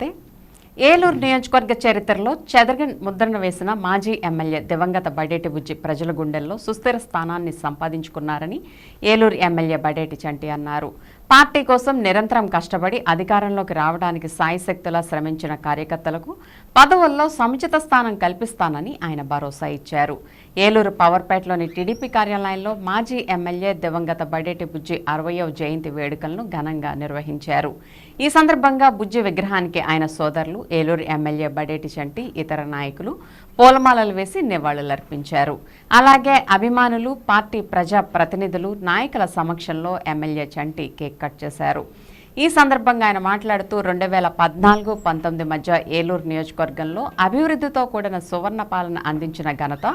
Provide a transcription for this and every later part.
నమస్తే ఏలూరు నియోజకవర్గ చరిత్రలో చెదరగ ముద్రణ వేసిన మాజీ ఎమ్మెల్యే దివంగత బడేటి బుజ్జి ప్రజల గుండెల్లో సుస్థిర స్థానాన్ని సంపాదించుకున్నారని ఏలూరు ఎమ్మెల్యే బడేటి చంటి అన్నారు. పార్టీ కోసం నిరంతరం కష్టపడి అధికారంలోకి రావడానికి సాయశక్తులా శ్రమించిన కార్యకర్తలకు పదవుల్లో సముచిత స్థానం కల్పిస్తానని ఆయన భరోసా ఇచ్చారు. ఏలూరు పవర్పేటలోని టీడీపీ కార్యాలయంలో మాజీ ఎమ్మెల్యే దివంగత బడేటి బుజ్జి అరవయవ జయంతి వేడుకలను ఘనంగా నిర్వహించారు. ఈ సందర్భంగా బుజ్జి విగ్రహానికి ఆయన సోదరులు ఏలూరు ఎమ్మెల్యే బడేటి చంటి ఇతర నాయకులు పూలమాలలు వేసి నివాళులర్పించారు. అలాగే అభిమానులు పార్టీ ప్రజా ప్రతినిధులు నాయకుల సమక్షంలో ఎమ్మెల్యే చంటి కేక్ కట్ చేశారు. ఈ సందర్భంగా ఆయన మాట్లాడుతూ రెండు వేల పద్నాలుగు పంతొమ్మిది మధ్య ఏలూరు నియోజకవర్గంలో అభివృద్ధితో కూడిన సువర్ణ పాలన అందించిన ఘనత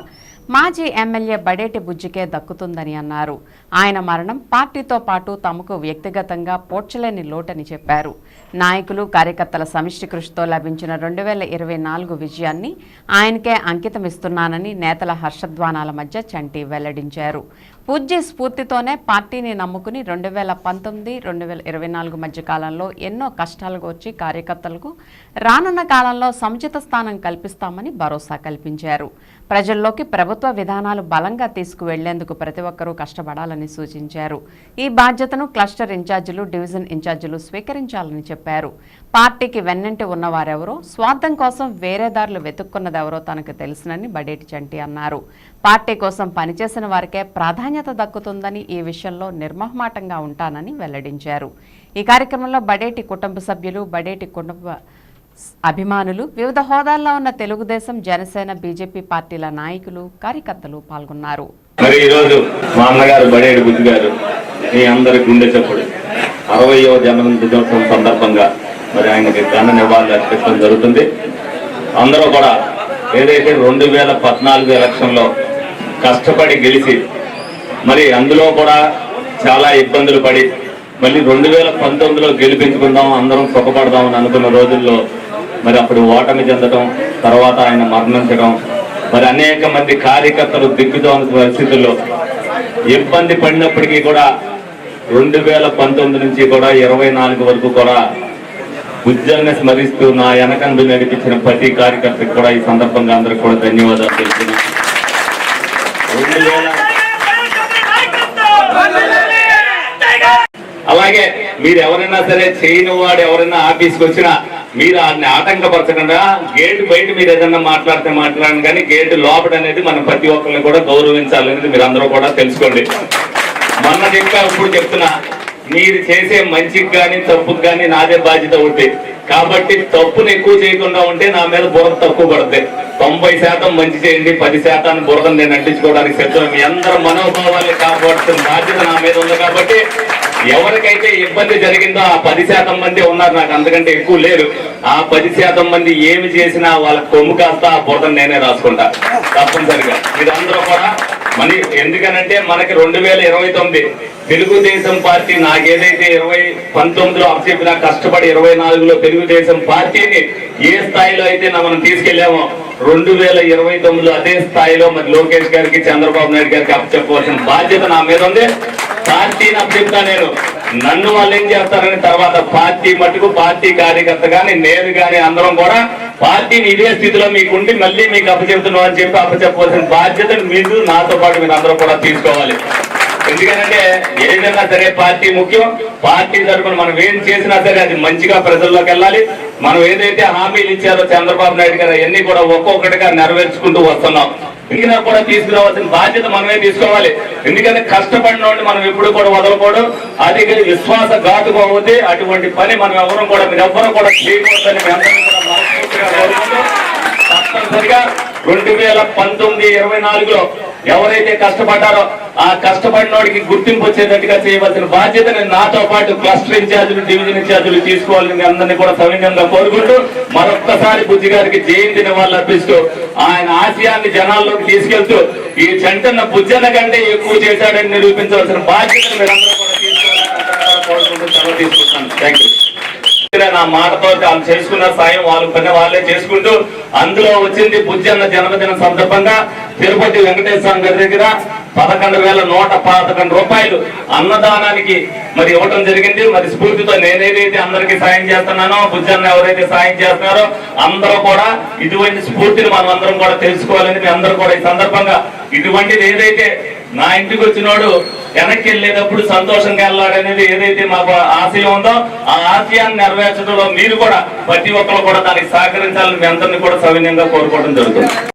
మాజీ ఎమ్మెల్యే బడేటి బుజ్జికే దక్కుతుందని అన్నారు. ఆయన మరణం పార్టీతో పాటు తమకు వ్యక్తిగతంగా పోడ్చలేని లోటని చెప్పారు. నాయకులు కార్యకర్తల సమిష్టి కృషితో లభించిన రెండు వేల ఇరవై నాలుగు విజయాన్ని ఆయనకే అంకితమిస్తున్నానని నేతల హర్షధ్వానాల మధ్య చంటి వెల్లడించారు. పూజ్య స్ఫూర్తితోనే పార్టీని నమ్ముకుని రెండు వేల పంతొమ్మిది రెండు వేల ఇరవై నాలుగు మధ్య కాలంలో ఎన్నో కష్టాలు వచ్చి కార్యకర్తలకు రానున్న కాలంలో సముచిత స్థానం కల్పిస్తామని భరోసా కల్పించారు. ప్రజల్లోకి ప్రభుత్వ విధానాలు బలంగా తీసుకువెళ్ళేందుకు ప్రతి ఒక్కరూ కష్టపడాలని సూచించారు. ఈ బాధ్యతను క్లస్టర్ ఇన్ఛార్జీలు డివిజన్ ఇన్ఛార్జీలు స్వీకరించాలని చెప్పారు. పార్టీకి వెన్నంటి ఉన్నవారెవరో స్వార్థం కోసం వేరే దారులు వెతుక్కున్నదెవరో తనకు తెలుసునని బడేటి చంటి అన్నారు. పార్టీ కోసం పనిచేసిన వారికే ప్రాధాన్యత దక్కుతుందని ఈ విషయంలో నిర్మహమాటంగా ఉంటానని వెల్లడించారు. ఈ కార్యక్రమంలో బడేటి కుటుంబ సభ్యులు బడేటి కుటుంబ అభిమానులు వివిధ హోదాల్లో ఉన్న తెలుగుదేశం జనసేన బీజేపీ పార్టీల నాయకులు కార్యకర్తలు పాల్గొన్నారు. మరి ఈరోజు మా అన్నగారు బడేడు బుద్ధి గారు మీ అందరి గుండె చెప్పుడు. అరవయో జన్మదిన దినోత్సవం సందర్భంగా మరి ఆయనకి ఘన నివాళులు అర్పించడం జరుగుతుంది. అందరూ కూడా ఏదైతే రెండు వేల పద్నాలుగు ఎలక్షన్లో కష్టపడి గెలిచి మరి అందులో కూడా చాలా ఇబ్బందులు పడి మళ్ళీ రెండు వేల పంతొమ్మిదిలో గెలిపించుకుందాం అందరం సుఖపడదాం అని అనుకున్న రోజుల్లో మరి అప్పుడు ఓటమి చెందడం తర్వాత ఆయన మరణించడం మరి అనేక మంది కార్యకర్తలు దిగ్గుతోన్న పరిస్థితుల్లో ఇబ్బంది పడినప్పటికీ కూడా రెండు వేల పంతొమ్మిది నుంచి కూడా ఇరవై నాలుగు వరకు కూడా ఉద్యోగాన్ని స్మరిస్తూ నా వెనకందు నడిపించిన ప్రతి కార్యకర్తకి కూడా ఈ సందర్భంగా అందరికి కూడా ధన్యవాదాలు తెలుపుతున్నాను. అలాగే మీరు ఎవరైనా సరే చేయని వాడు ఎవరైనా ఆఫీస్కి వచ్చినా మీరు అన్ని ఆటంకపరచకుండా గేట్ బయట మీరు ఏదన్నా మాట్లాడితే మాట్లాడండి కానీ గేటు లోపల అనేది మనం ప్రతి ఒక్కరిని కూడా గౌరవించాలనేది మీరు అందరూ కూడా తెలుసుకోండి. మొన్న చెప్పా ఇప్పుడు చెప్తున్నా మీరు చేసే మంచికి కానీ తప్పుకి కానీ నాదే బాధ్యత ఉంటుంది కాబట్టి తప్పును ఎక్కువ చేయకుండా ఉంటే నా మీద బురద తక్కువ పడుతుంది తొంభై శాతం మంచి చేయండి పది శాతాన్ని బురదను నేను అంటించుకోవడానికి సిద్ధం. మీ అందరి మనోభావాల్ని కాపాడుతున్న బాధ్యత నా మీద ఉంది కాబట్టి ఎవరికైతే ఇబ్బంది జరిగిందో ఆ పది శాతం మంది ఉన్నారు నాకు అంతకంటే ఎక్కువ లేరు. ఆ పది శాతం మంది ఏమి చేసినా వాళ్ళ కొమ్ము కాస్త ఆ బురదను నేనే రాసుకుంటా. తప్పనిసరిగా. మీరందరూ కూడా మన ఎందుకనంటే మనకి రెండు వేల ఇరవై తొమ్మిది తెలుగుదేశం పార్టీ నాకేదైతే ఇరవై పంతొమ్మిదిలో అప్పచెప్పిన కష్టపడి ఇరవై నాలుగులో తెలుగుదేశం పార్టీని ఏ స్థాయిలో అయితే మనం తీసుకెళ్ళామో రెండు వేల ఇరవై తొమ్మిదిలో అదే స్థాయిలో మరి లోకేష్ గారికి చంద్రబాబు నాయుడు గారికి అప్పచెప్పవలసిన బాధ్యత నా మీద ఉంది. పార్టీని అప్పచెప్తా నేను. నన్ను వాళ్ళు ఏం చేస్తారని తర్వాత పార్టీ మటుకు పార్టీ కార్యకర్త కానీ నేను కానీ అందరం కూడా పార్టీని ఇదే స్థితిలో మీకు ఉండి మళ్ళీ మీకు అప్పచెప్తున్నాం అని చెప్పి అప్పచెప్పవలసిన బాధ్యతను మీరు నాతో పాటు మీరు అందరూ కూడా తీసుకోవాలి. ఎందుకంటే ఏదైనా సరే పార్టీ ముఖ్యం పార్టీ తరఫున మనం ఏం చేసినా సరే అది మంచిగా ప్రజల్లోకి వెళ్ళాలి. మనం ఏదైతే హామీలు ఇచ్చారో చంద్రబాబు నాయుడు గారు అవన్నీ కూడా ఒక్కొక్కటిగా నెరవేర్చుకుంటూ వస్తున్నాం. ఇంకా కూడా తీసుకురావాల్సిన బాధ్యత మనమే తీసుకోవాలి. ఎందుకంటే కష్టపడిన వాడిని మనం ఎప్పుడు కూడా వదలకూడదు. అది విశ్వాస ఘాతుకోకపోతే అటువంటి పని మనం ఎవరు కూడా మీరు ఎవ్వరూ కూడా చేయకూడదని తప్పనిసరిగా రెండు వేల పంతొమ్మిది ఇరవై నాలుగులో ఎవరైతే కష్టపడ్డారో ఆ కష్టపడిన వాడికి గుర్తింపు వచ్చేటట్టుగా చేయవలసిన బాధ్యత నేను నాతో పాటు క్లస్టర్ ఇన్ఛార్జీలు డివిజన్ ఇన్ఛార్జీలు తీసుకోవాలని అందరినీ కూడా సవిన్యంగా కోరుకుంటూ మరొక్కసారి బుద్ధి గారికి జయంతి నివాళులు అర్పిస్తూ ఆయన ఆశయాన్ని జనాల్లోకి తీసుకెళ్తూ ఈ చెంటన్న బుజ్జన్న కంటే ఎక్కువ చేశాడని నిరూపించవలసిన బాధ్యతను మీరందరూ కూడా తీసుకోవాలని కోరుకుంటూ సెలవు తీసుకుంటాను థ్యాంక్ యూ నా మాటతో వాళ్ళు చేసుకున్న సాయం వాళ్ళు పని వాళ్ళే చేసుకుంటూ అందులో వచ్చింది బుజ్జన్న జన్మదిన సందర్భంగా తిరుపతి వెంకటేశ్వర గారి దగ్గర పదకొండు వేల నూట పదకొండు రూపాయలు అన్నదానానికి మరి ఇవ్వటం జరిగింది. మరి స్ఫూర్తితో నేనేదైతే అందరికీ సాయం చేస్తున్నానో బుజ్జన్న ఎవరైతే సాయం చేస్తున్నారో అందరూ కూడా ఇటువంటి స్ఫూర్తిని మనం అందరం కూడా తెలుసుకోవాలని మీ అందరూ కూడా ఈ సందర్భంగా ఇటువంటిది ఏదైతే నా ఇంటికి వచ్చినోడు వెనక్కి వెళ్ళేటప్పుడు సంతోషంగా వెళ్ళాడనేది ఏదైతే మాకు ఆశయం ఉందో ఆ ఆశయాన్ని నెరవేర్చడంలో మీరు కూడా ప్రతి ఒక్కరు కూడా దానికి సహకరించాలని మీ అందరినీ కూడా సవినయంగా కోరుకోవడం జరుగుతుంది.